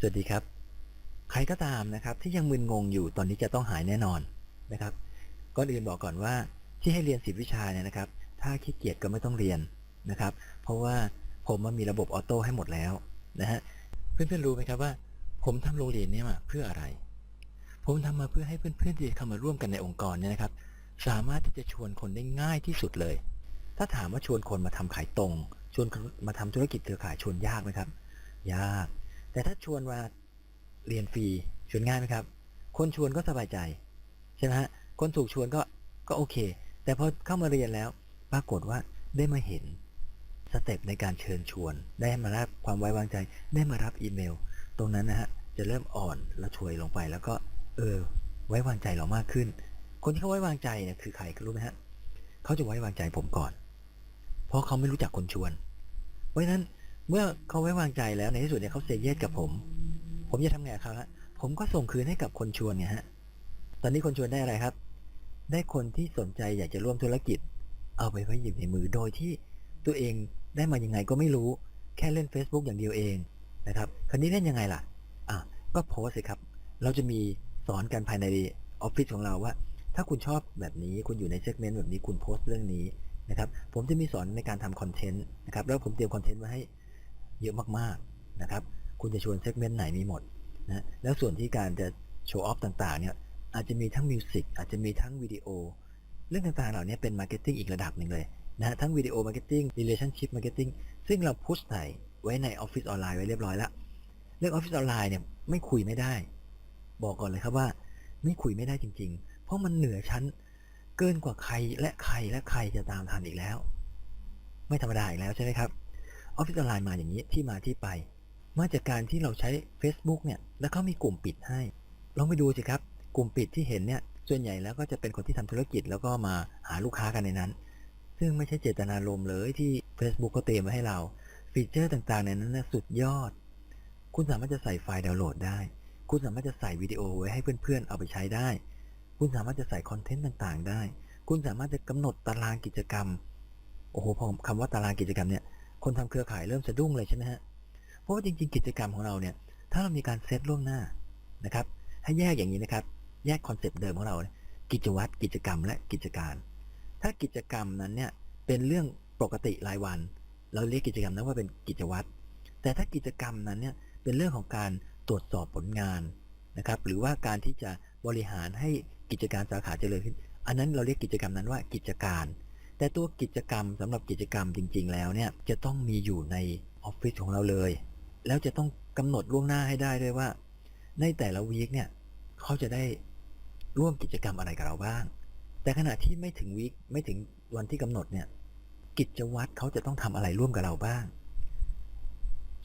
สวัสดีครับ ใครก็ตามนะครับที่ยังมึนงงอยู่ตอนนี้จะต้องหายแน่นอนนะครับก่อนอื่นบอกก่อนว่าที่ให้เรียนสิบวิชาเนี่ยนะครับ ถ้าขี้เกียจก็ไม่ต้องเรียนนะครับ เพราะว่าผมมันมีระบบออโต้ให้หมดแล้วนะฮะเพื่อนๆรู้ไหมครับว่า ผมทำโรงเรียนเนี่ยมาเพื่ออะไร ผมทำมาเพื่อให้เพื่อนๆที่เข้ามาร่วมกันในองค์กรเนี่ยนะครับ สามารถที่จะชวนคนได้ง่ายที่สุดเลย ถ้าถามว่าชวนคนมาทำขายตรง ชวนมาทำธุรกิจเครือข่ายชวนยากไหมครับ ยาก แต่ถ้าชวนมาเรียนฟรีชวนง่ายไหมครับ คนชวนก็สบายใจใช่ไหมฮะคนถูกชวนก็ก็โอเค แต่พอเข้ามาเรียนแล้ว ปรากฏว่าได้มาเห็นสเต็ปในการเชิญชวน ได้มารับความไว้วางใจ ได้มารับอีเมล ตรงนั้นนะฮะจะเริ่มอ่อนแล้วช่วยลงไป แล้วก็เออ ไว้วางใจเรามากขึ้น คนที่เขาไว้วางใจเนี่ยคือใครรู้ไหมฮะเขาจะไว้วางใจผมก่อน เพราะเขาไม่รู้จักคนชวน เพราะฉะนั้น เมื่อเขาไว้วางใจแล้วในที่สุดเนี่ยเขาเซเยสกับผม ผมจะทำไงกับเขาฮะผมก็ส่งคืนให้กับคนชวนไงฮะตอนนี้คนชวนได้อะไรครับ ได้คนที่สนใจอยากจะร่วมธุรกิจ เอาไปไว้อยู่ในมือโดยที่ตัวเองได้มายังไงก็ไม่รู้แค่เล่น Facebook อย่างเดียวเองนะครับคราวนี้เล่นยังไงล่ะอะก็โพสสิครับ เราจะมีสอนกันภายในออฟฟิศของเราว่า ถ้าคุณชอบแบบนี้คุณอยู่ในเซกเมนต์แบบนี้คุณโพสต์เรื่องนี้นะครับผมจะมีสอนในการทำคอนเทนต์นะครับแล้วผมเตรียมคอนเทนต์ไว้ให้ เยอะมากๆนะครับ คุณจะชวนเซกเมนต์ไหนมีหมดนะแล้วส่วนที่การจะโชว์ออฟต่างๆเนี่ยอาจจะมีทั้งมิวสิกอาจจะมีทั้งวิดีโอ เรื่องต่างๆเหล่านี้เป็นมาร์เก็ตติ้งอีกระดับหนึ่งเลยนะทั้งวิดีโอมาร์เก็ตติ้ง relationship marketing ซึ่งเราพุชใส่ไว้ในออฟฟิศออนไลน์ไว้เรียบร้อยแล้ว เรื่องออฟฟิศออนไลน์เนี่ยไม่คุยไม่ได้ บอกก่อนเลยครับว่า ไม่คุยไม่ได้จริง ๆ เพราะมันเหนือชั้นเกินกว่าใครและใครและใครจะตามทันอีกแล้ว ไม่ธรรมดาอีกแล้วใช่ไหมครับ ออฟฟิศออนไลน์มาอย่างนี้ที่มาที่ไป มาจากการที่เราใช้ Facebook เนี่ยแล้วเขามีกลุ่มปิดให้ ลองไปดูสิครับ กลุ่มปิดที่เห็นเนี่ยส่วนใหญ่แล้วก็จะเป็นคนที่ทำธุรกิจแล้วก็มาหาลูกค้ากันในนั้น ซึ่งไม่ใช่เจตนารมณ์เลยที่ Facebook เขาเตรียมไว้ให้เรา ฟีเจอร์ต่างๆ ในนั้นนะสุดยอด คุณสามารถจะใส่ไฟล์ดาวน์โหลดได้ คุณสามารถจะใส่วิดีโอไว้ให้เพื่อนๆ เอาไปใช้ได้ คุณสามารถจะใส่คอนเทนต์ต่างๆ ได้ คุณสามารถจะกำหนดตารางกิจกรรม โอ้โหพอคำว่าตารางกิจกรรมเนี่ย คนทำเครือข่ายเริ่มสะดุ้งเลยใช่ไหมฮะ เพราะว่าจริงๆ กิจกรรมของเราเนี่ย ถ้าเรามีการเซตล่วงหน้านะครับ ให้แยกอย่างนี้นะครับ แยกคอนเซปต์เดิมของเราเกิจวัตร กิจกรรม และกิจการ ถ้ากิจกรรมนั้นเนี่ย เป็นเรื่องปกติรายวัน เราเรียกกิจกรรมนั้นว่าเป็นกิจวัตร แต่ถ้ากิจกรรมนั้นเนี่ย เป็นเรื่องของการตรวจสอบผลงานนะครับ หรือว่าการที่จะบริหารให้กิจการสาขาเจริญขึ้น อันนั้นเราเรียกกิจกรรมนั้นว่ากิจการ แต่ตัวกิจกรรมสำหรับกิจกรรมจริง ๆ แล้วเนี่ยจะต้องมีอยู่ในออฟฟิศของเราเลย แล้วจะต้องกำหนดล่วงหน้าให้ได้ด้วยว่า ในแต่ละวีคเนี่ยเขาจะได้ร่วมกิจกรรมอะไรกับเราบ้าง แต่ขณะที่ไม่ถึงวีคไม่ถึงวันที่กำหนดเนี่ยกิจวัตรเขาจะต้องทำอะไรร่วมกับเราบ้าง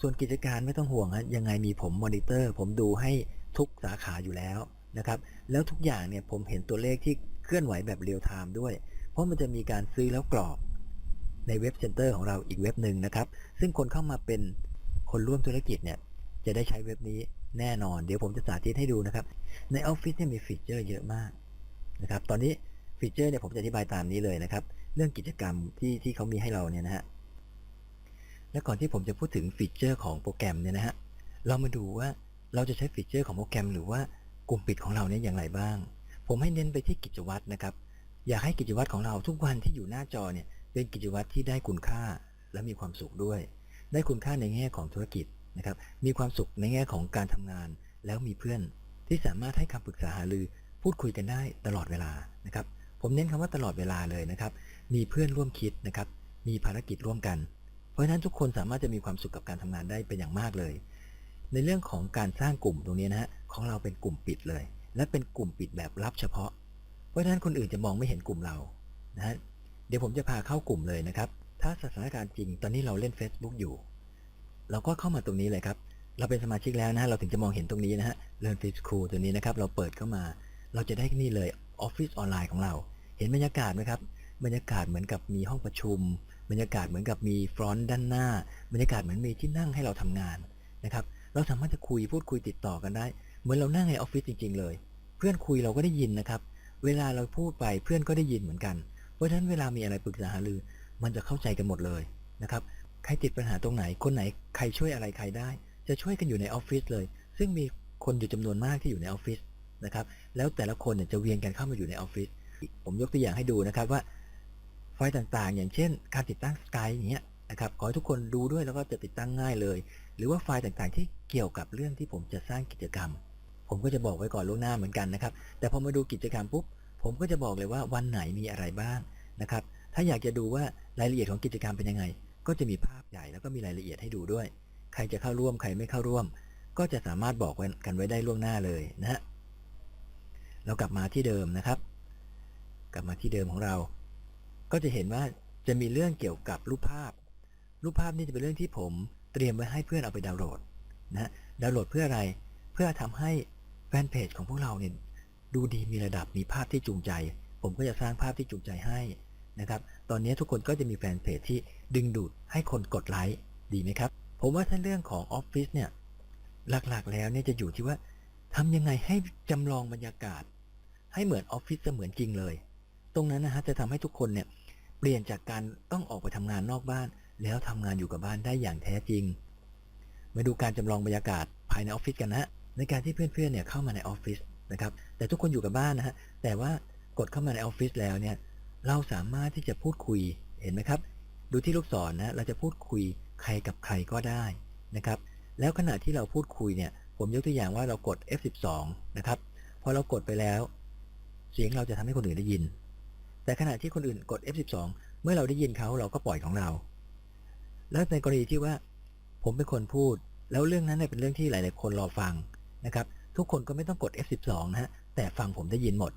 ส่วนกิจการไม่ต้องห่วงฮะยังไงมีผมมอนิเตอร์ ผมดูให้ทุกสาขาอยู่แล้วนะครับ แล้วทุกอย่างเนี่ยผมเห็นตัวเลขที่เคลื่อนไหวแบบเรียลไทม์ด้วย เพราะมันจะมีการซื้อแล้วกรอกในเว็บเซ็นเตอร์ของเราอีกเว็บหนึ่งนะครับ ซึ่งคนเข้ามาเป็นคนร่วมธุรกิจเนี่ยจะได้ใช้เว็บนี้แน่นอน เดี๋ยวผมจะสาธิตให้ดูนะครับ ในออฟฟิศเนี่ยมีฟีเจอร์เยอะมากนะครับ ตอนนี้ฟีเจอร์เนี่ยผมจะอธิบายตามนี้เลยนะครับ เรื่องกิจกรรมที่ที่เขามีให้เราเนี่ยนะฮะ และก่อนที่ผมจะพูดถึงฟีเจอร์ของโปรแกรมเนี่ยนะฮะ เรามาดูว่าเราจะใช้ฟีเจอร์ของโปรแกรม หรือว่ากลุ่มปิดของเราเนี่ยอย่างไรบ้าง ผมให้เน้นไปที่กิจวัตรนะครับ อยากให้กิจวัตรของเราทุกวันที่อยู่หน้าจอเนี่ยเป็นกิจวัตรที่ได้คุณค่าและมีความสุขด้วย ได้คุณค่าในแง่ของธุรกิจนะครับ มีความสุขในแง่ของการทำงาน แล้วมีเพื่อนที่สามารถให้คำปรึกษาหารือพูดคุยกันได้ตลอดเวลานะครับ ผมเน้นคำว่าตลอดเวลาเลยนะครับ มีเพื่อนร่วมคิดนะครับ มีภารกิจร่วมกัน เพราะฉะนั้นทุกคนสามารถจะมีความสุขกับการทำงานได้เป็นอย่างมากเลย ในเรื่องของการสร้างกลุ่มตรงนี้นะฮะของเราเป็นกลุ่มปิดเลย และเป็นกลุ่มปิดแบบลับเฉพาะ เพราะฉะนั้นคนอื่นจะมองไม่เห็นกลุ่มเรานะฮะเดี๋ยวผมจะพาเข้ากลุ่มเลยนะครับ ถ้าสถานการณ์จริงตอนนี้เราเล่น Facebook อยู่ เราก็เข้ามาตรงนี้เลยครับ เราเป็นสมาชิกแล้วนะฮะเราถึงจะมองเห็นตรงนี้นะฮะ Learn Free School ตัวนี้นะครับ เราเปิดเข้ามา เราจะได้นี่เลยออฟฟิศออนไลน์ของเรา เห็นบรรยากาศไหมครับบรรยากาศเหมือนกับมีห้องประชุม บรรยากาศเหมือนกับมีฟรอนต์ด้านหน้า บรรยากาศเหมือนมีที่นั่งให้เราทำงานนะครับ เราสามารถจะคุยพูดคุยติดต่อกันได้ เหมือนเรานั่งในออฟฟิศจริง ๆ เลย เพื่อนคุยเราก็ได้ยินนะครับ เวลาเราพูดไปเพื่อนก็ได้ยินเหมือนกัน เพราะฉะนั้นเวลามีอะไรปรึกษาหารือ มันจะเข้าใจกันหมดเลยนะครับใครติดปัญหาตรงไหนคนไหนใครช่วยอะไรใครได้ จะช่วยกันอยู่ในออฟฟิศเลย ซึ่งมีคนอยู่จำนวนมากที่อยู่ในออฟฟิศนะครับแล้วแต่ละคนเนี่ยจะเวียนกันเข้ามาอยู่ในออฟฟิศผมยกตัวอย่างให้ดูนะครับว่า ไฟล์ต่างๆ อย่างเช่น การติดตั้งสกายอย่างเงี้ยนะครับขอให้ทุกคนดูด้วยแล้วก็จะติดตั้งง่ายเลย หรือว่าไฟล์ต่างๆ ที่เกี่ยวกับเรื่องที่ผมจะสร้างกิจกรรม ผมก็จะบอกไว้ก่อนล่วงหน้าเหมือนกันนะครับ แต่พอมาดูกิจกรรมปุ๊บผมก็จะบอกเลยว่าวันไหนมีอะไรบ้างนะครับ ถ้าอยากจะดูว่ารายละเอียดของกิจกรรมเป็นยังไง ก็จะมีภาพใหญ่แล้วก็มีรายละเอียดให้ดูด้วย ใครจะเข้าร่วมใครไม่เข้าร่วม ก็จะสามารถบอกกันไว้ได้ล่วงหน้าเลยนะฮะเรากลับมาที่เดิมนะครับ กลับมาที่เดิมของเรา ก็จะเห็นว่าจะมีเรื่องเกี่ยวกับรูปภาพ รูปภาพนี่จะเป็นเรื่องที่ผมเตรียมไว้ให้เพื่อนเอาไปดาวน์โหลดนะฮะดาวน์โหลดเพื่ออะไร เพื่อทำให้ แฟนเพจของพวกเราเนี่ยดูดีมีระดับมีภาพที่จูงใจ ผมก็จะสร้างภาพที่จูงใจให้นะครับตอนนี้ทุกคนก็จะมีแฟนเพจที่ดึงดูดให้คนกดไลค์ดีไหมครับ ผมว่าถ้าเรื่องของออฟฟิศเนี่ยหลักๆแล้วเนี่ยจะอยู่ที่ว่าทำยังไงให้จำลองบรรยากาศ ให้เหมือนออฟฟิศเสมือนจริงเลย ตรงนั้นนะฮะจะทำให้ทุกคนเนี่ยเปลี่ยนจากการต้องออกไปทำงานนอกบ้าน แล้วทำงานอยู่กับบ้านได้อย่างแท้จริง มาดูการจำลองบรรยากาศภายในออฟฟิศกันนะฮะ ในการที่เพื่อนๆเนี่ยเข้ามาในออฟฟิศนะครับแต่ทุกคนอยู่กับบ้านนะฮะแต่ว่ากดเข้ามาในออฟฟิศแล้วเนี่ยเราสามารถที่จะพูดคุยเห็นไหมครับ ดูที่ลูกศรนนะเราจะพูดคุยใครกับใครก็ได้นะครับแล้วขณะที่เราพูดคุยเนี่ยผมยกตัวอย่างว่าเรากด F12 นะครับพอเรากดไปแล้ว เสียงเราจะทำให้คนอื่นได้ยิน แต่ขณะที่คนอื่นกด F12 เมื่อเราได้ยินเขาเราก็ปล่อยของเรา แล้วในกรณีที่ว่า ผมเป็นคนพูด แล้วเรื่องนั้นเนี่ยเป็นเรื่องที่หลาย ๆ คนรอฟัง นะครับทุกคนก็ไม่ต้องกด F12 นะฮะแต่ฟังผมได้ยินหมด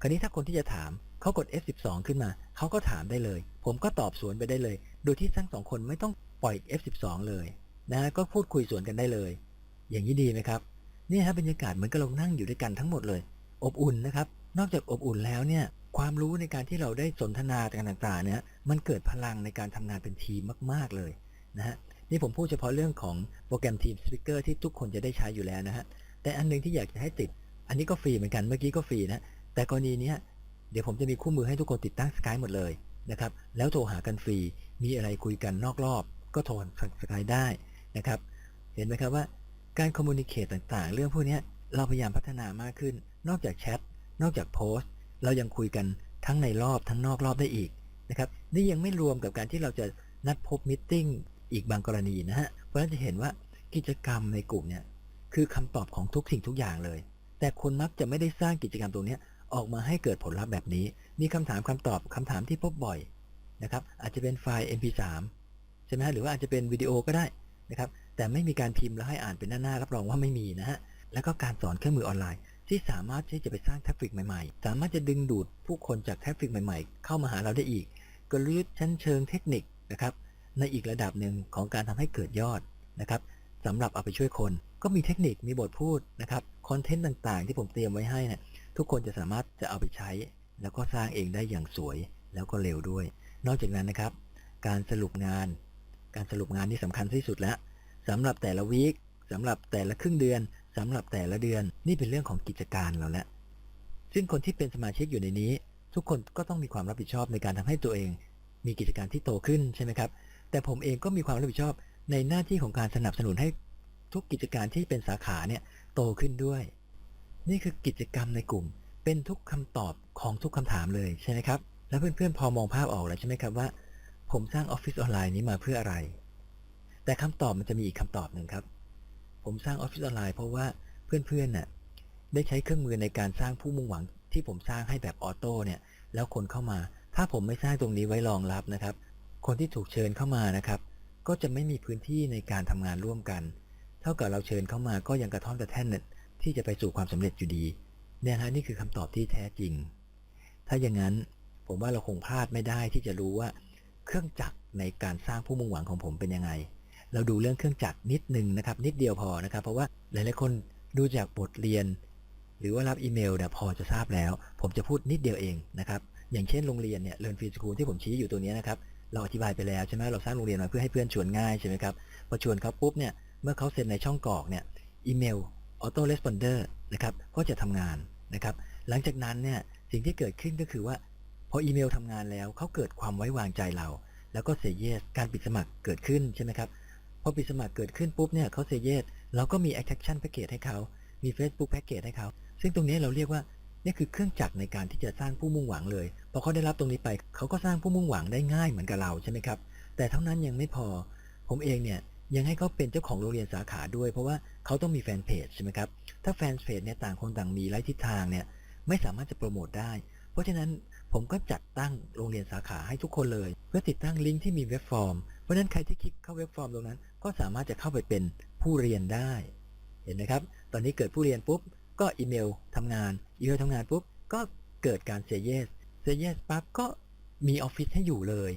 คราวนี้ถ้าคนที่จะถามเขากด F12 ขึ้นมาเขาก็ถามได้เลย ผมก็ตอบสวนไปได้เลย โดยที่ทั้งสองคนไม่ต้องปล่อย F12 เลยนะก็พูดคุยสวนกันได้เลย อย่างนี้ดีไหมครับนี่ฮะบรรยากาศเหมือนกับเรานั่งอยู่ด้วยกันทั้งหมดเลย อบอุ่นนะครับนอกจากอบอุ่นแล้วเนี่ยความรู้ในการที่เราได้สนทนาต่างๆเนี่ยมันเกิดพลังในการทำงานเป็นทีมมาก ๆเลยนะฮะนี่ผมพูดเฉพาะเรื่องของโปรแกรม Team Speaker ที่ทุกคนจะได้ใช้อยู่แล้วนะฮะ แต่อันหนึงที่อยากจะให้ติด อันนี้ก็ฟรีเหมือนกันเมื่อกี้ก็ฟรีนะแต่กรณีนี้เดี๋ยวผมจะมีคู่มือให้ทุกคนติดตั้ง Skype หมดเลยนะครับแล้วโทรหากันฟรีมีอะไรคุยกันนอกรอบ ก็โทรทาง Skype ได้นะครับ เห็นไหมครับว่าการคอมมูนิเคตต่างๆ เรื่องพวกนี้เราพยายามพัฒนามากขึ้น นอกจากแชทนอกจากโพสต์ เรายังคุยกันทั้งในรอบทั้งนอกรอบได้อีกนะครับนี่ยังไม่รวมกับการที่เราจะนัดพบมิทติ้งอีกบางกรณีนะฮะเพราะฉะนั้นจะเห็นว่ากิจกรรมในกลุ่มเนี่ย คือคำตอบของทุกสิ่งทุกอย่างเลย แต่คนมักจะไม่ได้สร้างกิจกรรมตรงนี้ออกมาให้เกิดผลลัพธ์แบบนี้ มีคำถามคำตอบคำถามที่พบบ่อยนะครับ อาจจะเป็นไฟล์ MP3 ใช่ไหมฮะหรือว่าอาจจะเป็นวิดีโอก็ได้นะครับ แต่ไม่มีการพิมพ์แล้วให้อ่านเป็นหน้าๆรับรองว่าไม่มีนะฮะ แล้วก็การสอนเครื่องมือออนไลน์ ที่สามารถที่จะไปสร้างทราฟฟิกใหม่ๆ สามารถจะดึงดูดผู้คนจากทราฟฟิกใหม่ๆ เข้ามาหาเราได้อีก กลยุทธ์ชั้นเชิงเทคนิคนะครับ ในอีกระดับหนึ่งของการทำให้เกิดยอดนะครับสำหรับเอาไปช่วยคน ก็มีเทคนิคมีบทพูดนะครับคอนเทนต์ต่างๆ ที่ผมเตรียมไว้ให้เนี่ยทุกคนจะสามารถจะเอาไปใช้ แล้วก็สร้างเองได้อย่างสวยแล้วก็เร็วด้วย นอกจากนั้นนะครับ การสรุปงาน การสรุปงานที่สำคัญที่สุดแล้วสำหรับแต่ละวีคสำหรับแต่ละครึ่งเดือนสำหรับแต่ละเดือนนี่เป็นเรื่องของกิจการเราแล้วซึ่งคนที่เป็นสมาชิกอยู่ในนี้ ทุกคนก็ต้องมีความรับผิดชอบในการทำให้ตัวเอง มีกิจการที่โตขึ้นใช่ไหมครับ แต่ผมเองก็มีความรับผิดชอบในหน้าที่ของการสนับสนุนให้ ทุกกิจการที่เป็นสาขาเนี่ยโตขึ้นด้วย นี่คือกิจกรรมในกลุ่ม เป็นทุกคำตอบของทุกคำถามเลยใช่ไหมครับ แล้วเพื่อนๆพอมองภาพออกแล้วใช่ไหมครับว่า ผมสร้างออฟฟิศออนไลน์นี้มาเพื่ออะไร แต่คำตอบมันจะมีอีกคำตอบหนึ่งครับ ผมสร้างออฟฟิศออนไลน์เพราะว่าเพื่อนๆน่ะได้ใช้เครื่องมือในการสร้างผู้มุ่งหวังที่ผมสร้างให้แบบออโต้เนี่ย แล้วคนเข้ามา ถ้าผมไม่สร้างตรงนี้ไว้รองรับนะครับ คนที่ถูกเชิญเข้ามานะครับ ก็จะไม่มีพื้นที่ในการทำงานร่วมกัน ท่ากับเราเชิญเข้ามาก็ยังกระท่อนกระแท่นเนี่ยที่จะไปสู่ความสำเร็จอยู่ดีเนี่ยฮะนี่คือคำตอบที่แท้จริง ถ้าอย่างนั้นผมว่าเราคงพลาดไม่ได้ที่จะรู้ว่า เครื่องจักรในการสร้างผู้มุ่งหวังของผมเป็นยังไง เราดูเรื่องเครื่องจักรนิดนึงนะครับ นิดเดียวพอนะครับ เพราะว่าหลายๆคนดูจากบทเรียน หรือว่ารับอีเมลเนี่ยพอจะทราบแล้ว ผมจะพูดนิดเดียวเองนะครับอย่างเช่นโรงเรียนเนี่ยเรียนฟรีสคูลที่ผมชี้อยู่ตัวนี้นะครับเราอธิบายไปแล้วใช่ไหมเราสร้างโรงเรียนมาเพื่อให้เพื่อนชวนง่ายใช่ไหมครับพอชวนเขาปุ๊บเนี่ย มื่อเขาเซ็นในช่องกรอกเนี่ยอีเมลออโต้レスปอนเดอร์นะครับก็จะทำงานนะครับ หลังจากนั้นเนี่ยสิ่งที่เกิดขึ้นก็คือว่า พออีเมลทำงานแล้วเขาเกิดความไว้วางใจเรา แล้วก็เซเยสการปิดสมัครเกิดขึ้นใช่ไหมครับพอปิดสมัครเกิดขึ้นปุ๊บเนี่ยเขาเซเยสเราก็มี attraction package ให้เขามี Facebook package ให้เขาซึ่งตรงนี้เราเรียกว่านี่คือเครื่องจักรในการที่จะสร้างผู้มุ่งหวังเลย พอเขาได้รับตรงนี้ไป เขาก็สร้างผู้มุ่งหวังได้ง่ายเหมือนกับเราใช่ไหมครับ แต่เท่านั้นยังไม่พอ ผมเองเนี่ย ยังให้เขาเป็นเจ้าของโรงเรียนสาขาด้วย เพราะว่าเขาต้องมีแฟนเพจใช่ไหมครับ ถ้าแฟนเพจเนี่ยต่างคนต่างมีไร้ทิศทางเนี่ยไม่สามารถจะโปรโมทได้ เพราะฉะนั้นผมก็จัดตั้งโรงเรียนสาขาให้ทุกคนเลย เพื่อติดตั้งลิงก์ที่มีเว็บฟอร์ม เพราะฉะนั้นใครที่คลิกเข้าเว็บฟอร์มตรงนั้น ก็สามารถจะเข้าไปเป็นผู้เรียนได้ เห็นไหมครับ ตอนนี้เกิดผู้เรียนปุ๊บ ก็อีเมลทำงาน อีเมลทำงานปุ๊บ ก็เกิดการเซเยสเซเยสปั๊บก็มีออฟฟิศให้อยู่เลย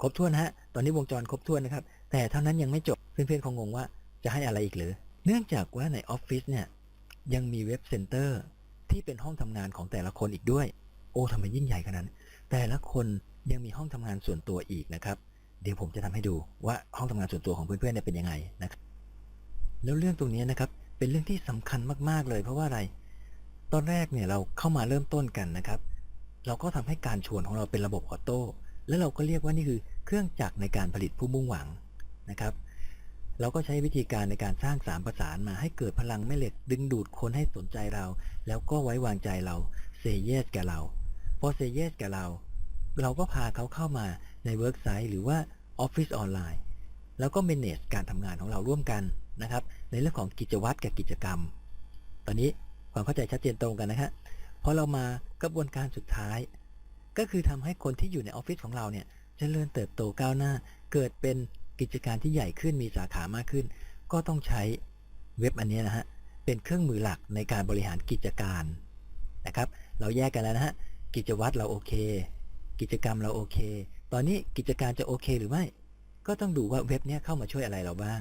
ครบถ้วนฮะ ตอนนี้วงจรครบถ้วนนะครับ แต่เท่านั้นยังไม่จบเพื่อนๆคงงงว่าจะให้อะไรอีกหรือ เนื่องจากว่าในออฟฟิศเนี่ยยังมีเว็บเซ็นเตอร์ที่เป็นห้องทำงานของแต่ละคนอีกด้วย โอ้ทำไมยิ่งใหญ่ขนาดนั้น แต่ละคนยังมีห้องทำงานส่วนตัวอีกนะครับ เดี๋ยวผมจะทำให้ดูว่าห้องทำงานส่วนตัวของเพื่อนๆเนี่ยเป็นยังไงนะครับแล้วเรื่องตรงนี้นะครับเป็นเรื่องที่สำคัญมากๆเลยเพราะว่าอะไร ตอนแรกเนี่ยเราเข้ามาเริ่มต้นกันนะครับ เราก็ทำให้การชวนของเราเป็นระบบออโต้แล้วเราก็เรียกว่านี่คือเครื่องจักรในการผลิตผู้มุ่งหวัง นะครับ เราก็ใช้วิธีการในการสร้างสามประสานมาให้เกิดพลังแม่เหล็กดึงดูดคนให้สนใจเรา แล้วก็ไว้วางใจเราเซเยสกับเราพอเซเยสกับเรา เราก็พาเขาเข้ามาในเวิร์กไซต์หรือว่าออฟฟิศออนไลน์แล้วก็ manage การทำงานของเราร่วมกันนะครับ ในเรื่องของกิจวัตรกับกิจกรรม ตอนนี้ความเข้าใจชัดเจนตรงกันนะฮะพอเรามากระบวนการสุดท้าย ก็คือทำให้คนที่อยู่ในออฟฟิศของเราเนี่ยเจริญเติบโตก้าวหน้า เกิดเป็น กิจการที่ใหญ่ขึ้นมีสาขามากขึ้น ก็ต้องใช้เว็บอันนี้นะฮะเป็นเครื่องมือหลักในการบริหารกิจการนะครับ เราแยกกันแล้วนะฮะกิจวัตรเราโอเค กิจกรรมเราโอเค ตอนนี้กิจการจะโอเคหรือไม่ ก็ต้องดูว่าเว็บนี้เข้ามาช่วยอะไรเราบ้าง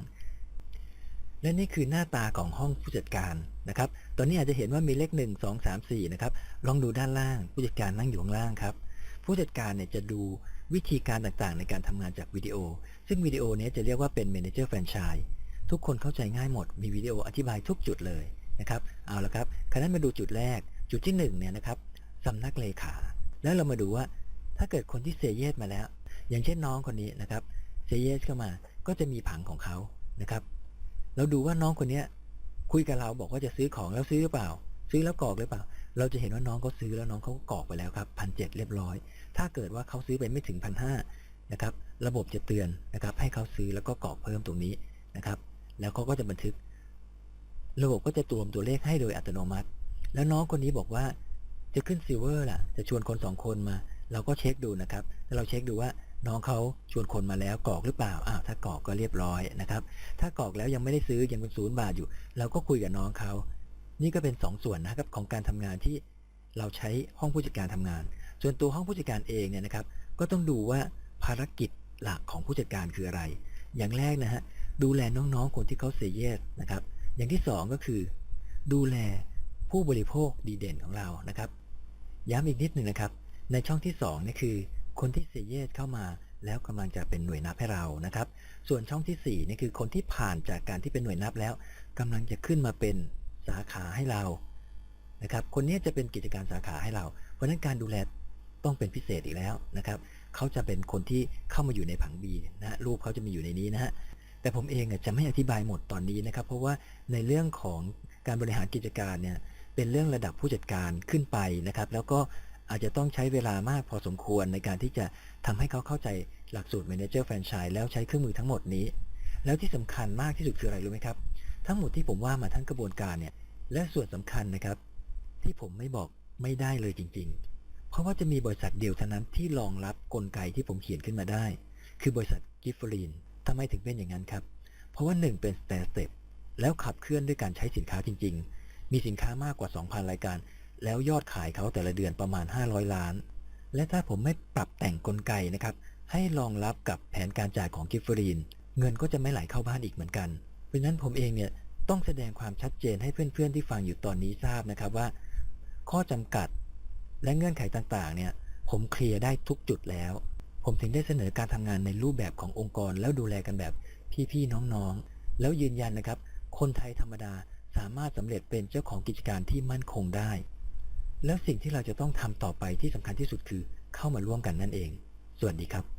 และนี่คือหน้าตาของห้องผู้จัดการนะครับ ตอนนี้อาจจะเห็นว่ามีเลข 1 2 3 4นะครับลองดูด้านล่าง ผู้จัดการนั่งอยู่ข้างล่างครับ ผู้จัดการเนี่ยจะดู วิธีการต่างๆ ในการทำงานจากวิดีโอ ซึ่งวิดีโอนี้จะเรียกว่าเป็น Manager Franchise ทุกคนเข้าใจง่ายหมด มีวิดีโออธิบายทุกจุดเลยนะครับเอาละครับคณะมาดูจุดแรก จุดที่หนึ่งเนี่ยนะครับสำนักเลขา แล้วเรามาดูว่าถ้าเกิดคนที่เซเยสมาแล้ว อย่างเช่นน้องคนนี้นะครับเซเยสเข้ามาก็จะมีผังของเขานะครับ เราดูว่าน้องคนนี้คุยกับเราบอกว่าจะซื้อของแล้วซื้อหรือเปล่า ซื้อแล้วกรอกหรือเปล่า เราจะเห็นว่าน้องเขาซื้อแล้วน้องเขาก็กรอกไปแล้วครับพันเเรียบร้อย ถ้าเกิดว่าเขาซื้อไปไม่ถึงพันห้านะครับ ระบบจะเตือนนะครับ ให้เขาซื้อแล้วก็กรอกเพิ่มตรงนี้นะครับ แล้วเขาก็จะบันทึก ระบบก็จะตวมตัวเลขให้โดยอัตโนมัติ แล้วน้องคนนี้บอกว่าจะขึ้นซิลเวอร์ล่ะ จะชวนคนสองคนมา เราก็เช็คดูนะครับแล้วเราเช็คดูว่าน้องเขาชวนคนมาแล้วกรอกหรือเปล่า อ้าว ถ้ากรอกก็เรียบร้อยนะครับ ถ้ากรอกแล้วยังไม่ได้ซื้อยังเป็นศูนย์บาทอยู่ เราก็คุยกับน้องเขา นี่ก็เป็นสองส่วนนะครับของการทำงานที่เราใช้ห้องผู้จัดการทำงาน ส่วนตัวห้องผู้จัดการเองเนี่ยนะครับ ก็ต้องดูว่าภารกิจหลักของผู้จัดการคืออะไร อย่างแรกนะฮะดูแลน้องๆคนที่เขาเสียเยสนะครับ อย่างที่สองก็คือ ดูแลผู้บริโภคดีเด่นของเรานะครับ ย้ำอีกนิดหนึ่งนะครับ ในช่องที่2นี่คือ คนที่เซเยสเข้ามาแล้วกำลังจะเป็นหน่วยนับให้เรานะครับ ส่วนช่องที่4นี่คือคนที่ผ่านจากการที่เป็นหน่วยนับแล้วกำลังจะขึ้นมาเป็น สาขาให้เรานะครับ คนนี้จะเป็นกิจการสาขาให้เรา เพราะนั้นการดูแลต้องเป็นพิเศษอีกแล้วนะครับ เขาจะเป็นคนที่เข้ามาอยู่ในผังบีนะฮะรูปเขาจะมีอยู่ในนี้นะฮะแต่ผมเองจะไม่อธิบายหมดตอนนี้นะครับ เพราะว่าในเรื่องของการบริหารกิจการเนี่ยเป็นเรื่องระดับผู้จัดการขึ้นไปนะครับ แล้วก็อาจจะต้องใช้เวลามากพอสมควรในการที่จะทำให้เขาเข้าใจหลักสูตร Manager Franchise แล้วใช้เครื่องมือทั้งหมดนี้ แล้วที่สำคัญมากที่สุดคืออะไรรู้ไหมครับ ทั้งหมดที่ผมว่ามาทั้งกระบวนการเนี่ย และส่วนสำคัญนะครับ ที่ผมไม่บอกไม่ได้เลยจริง ๆ เพราะว่าจะมีบริษัทเดียวเท่านั้นที่รองรับกลไกที่ผมเขียนขึ้นมาได้ คือบริษัทกิฟฟรีนทำไมถึงเป็นอย่างนั้นครับ เพราะว่าหนึ่งเป็น s t a r step แล้วขับเคลื่อนด้วยการใช้สินค้าจริง ๆ มีสินค้ามากกว่า 2,000 รายการ แล้วยอดขายเขาแต่ละเดือนประมาณ 500 ล้าน และถ้าผมไม่ปรับแต่งกลไกนะครับ ให้รองรับกับแผนการจ่ายของกิฟฟรีน เงินก็จะไม่ไหลเข้าบ้านอีกเหมือนกัน เพราะฉะนั้นผมเองเนี่ยต้องแสดงความชัดเจนให้เพื่อนๆที่ฟังอยู่ตอนนี้ทราบนะครับว่า ข้อจำกัดและเงื่อนไขต่างๆ เนี่ยผมเคลียร์ได้ทุกจุดแล้ว ผมถึงได้เสนอการทำงานในรูปแบบขององค์กร แล้วดูแลกันแบบพี่ๆน้องๆ แล้วยืนยันนะครับ คนไทยธรรมดาสามารถสำเร็จเป็นเจ้าของกิจการที่มั่นคงได้ แล้วสิ่งที่เราจะต้องทำต่อไปที่สำคัญที่สุดคือเข้ามาร่วมกันนั่นเอง สวัสดีครับ